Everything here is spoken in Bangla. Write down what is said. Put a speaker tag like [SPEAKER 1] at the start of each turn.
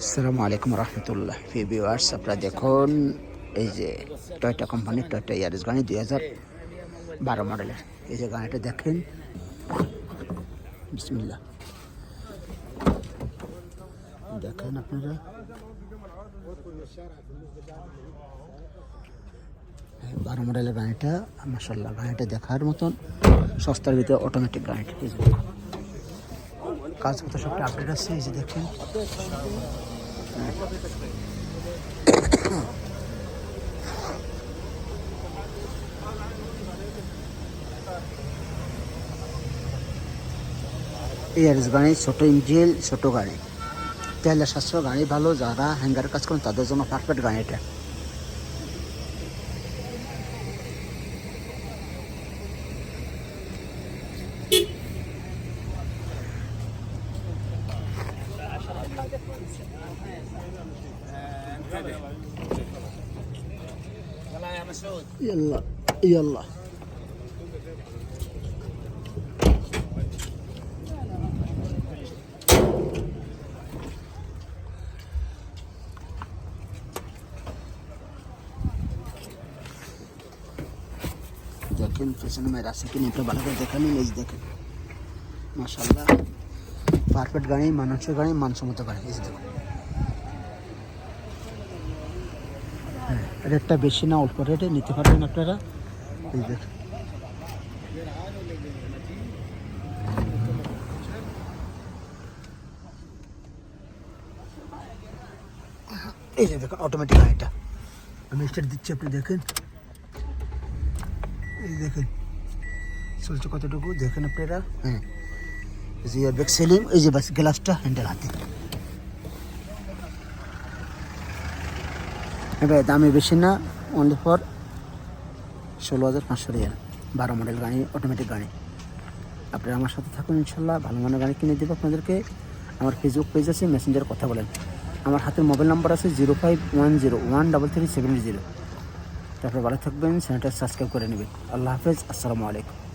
[SPEAKER 1] আসসালামু আলাইকুম রহমতুল্লাহ। ফি ভিউয়ার্স আপনারা দেখুন এই যে টয়টা কোম্পানির টয়টা ইয়ারিস গাড়ি দুই হাজার বারো মডেলের এই যে গাড়িটা দেখেন। বিসমিল্লা দেখেন আপনারা। হ্যাঁ, বারো মডেলের গাড়িটা মাসাল্লাহ গাড়িটা দেখার মতন সস্তার ভিতরে অটোমেটিক গাড়িটা। কাজপত্র সবটা আপডেট আছে, এই যে দেখেন। এয়ারস গাড়ি, ছোটো ইঞ্জিল ছোটো গাড়ি। তেলের সাতশো গাড়ি ভালো, যারা হ্যাঙ্গার কাজ করেন, তাদের জন্য পারফেক্ট গাড়ি এটা يلا يلا দেখেন পেছনে মেয়ের আছে কিনা একটু ভালো করে দেখেন এই যে দেখেন মাসাল্লাহ পারফেক্ট গাড়ি মানুষের গাড়ি, মানসম্মত গাড়ি, এই দেখুন। হ্যাঁ রেটটা বেশি না, অল্প রেটে নিতে পারবেন আপনারা। এই দেখুন। এই যে দেখুন অটোমেটিক গাড়িটা। আমি স্টার্ট দিচ্ছি, আপনি দেখেন। এই দেখেন। চলছে কতটুকু? দেখেন আপনারা। হ্যাঁ। যে ব্যাগ সেলিং এই যে বাস হ্যান্ডেল হাতে। এবার দামে বেশি না অনলি ফর ষোলো হাজার পাঁচশো রিয়াল। বারো মডেল গাড়ি অটোমেটিক গাড়ি। আপনারা আমার সাথে থাকুন ইনশাল্লাহ, ভালো মানের গাড়ি কিনে দেবো আপনাদেরকে। আমার ফেসবুক পেজ আছে মেসেঞ্জার কথা বলেন। আমার হাতের মোবাইল নাম্বার আছে zero five one zero one double three seven zero. তারপরে ভালো থাকবেন, চ্যানেলটা সাবস্ক্রাইব করে নেবেন। আল্লাহ হাফেজ, আসসালামু আলাইকুম।